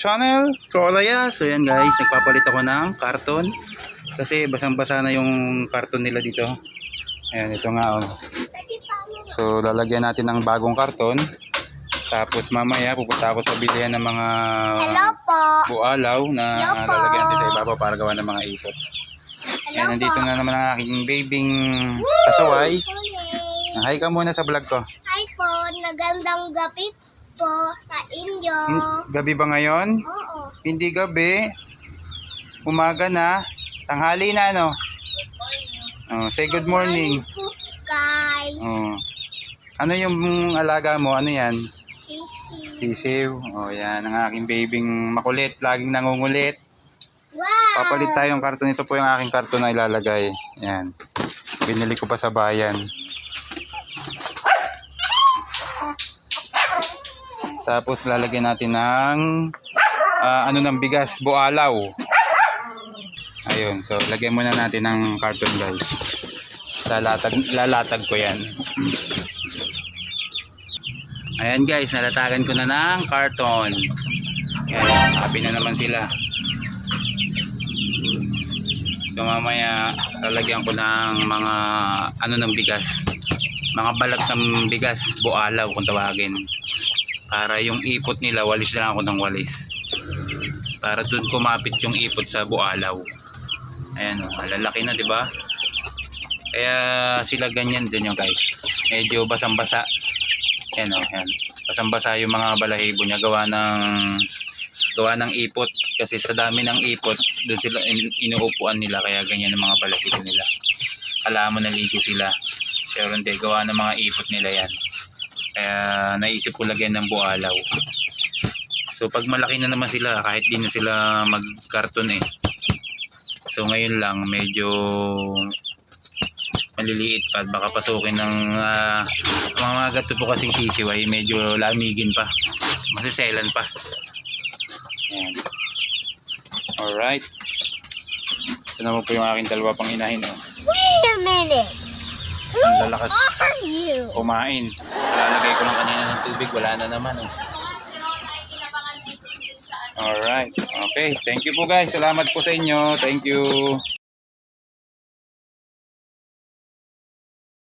channel, Trolaya. So yan guys, nagpapalit ako ng karton. Kasi basang-basa na yung karton nila dito. Ayan, ito nga oh. So lalagyan natin ng bagong karton. Tapos mamaya pupunta ako sa bilihan ng mga Hello po. bualaw na Hello po. lalagyan natin sa ibabaw para gawa ng mga ipot. Hello Ayan, nandito po. na naman ang aking babing kasaway. Hi ka muna sa vlog ko. Hi po, nagandang gabi po sa inyo. Gabi ba ngayon? Oo. Hindi gabi. Umaga na. Tanghali na, no? Oh, say good morning. po, guys. Oh. Ano yung alaga mo? Ano yan? Sisi. Sisiw. Oh, yan. Ang aking babing makulit. Laging nangungulit. Wow. Papalit tayong karton. Ito po yung aking karton na ilalagay. Yan. Binili ko pa sa bayan. Tapos lalagyan natin ng ah, ano ng bigas, bualaw. Ayun, so lagyan muna natin ng karton guys. Lalatag, lalatag ko yan. Ayan guys, nalatagan ko na ng karton. Ayan, happy na naman sila. So mamaya lalagyan ko ng mga ano ng bigas. Mga balat ng bigas, bualaw kung tawagin. Para yung ipot nila, walis na lang ako ng walis. Para dun kumapit yung ipot sa bualaw. Ayan o, lalaki na ba? Kaya sila ganyan din yung guys. Medyo basang-basa. Ayan o, ayan. Basang-basa yung mga balahibo niya gawa ng gawa ng ipot kasi sa dami ng ipot doon sila in, inuupuan nila kaya ganyan ang mga balahibo nila kala mo naligo sila pero hindi gawa ng mga ipot nila yan kaya naisip ko lagyan ng bualaw so pag malaki na naman sila kahit di na sila magkarton eh so ngayon lang medyo maliliit pa baka pasukin ng ah, mga gato po kasing sisiw ay medyo lamigin pa masiselan pa Ayan. Alright. Ito naman po yung aking dalawa pang inahin. Oh. Wait a minute. Ang lalakas kumain. Lalagay ko lang kanina ng tubig. Wala na naman. Oh. Alright. Okay. Thank you po guys. Salamat po sa inyo. Thank you.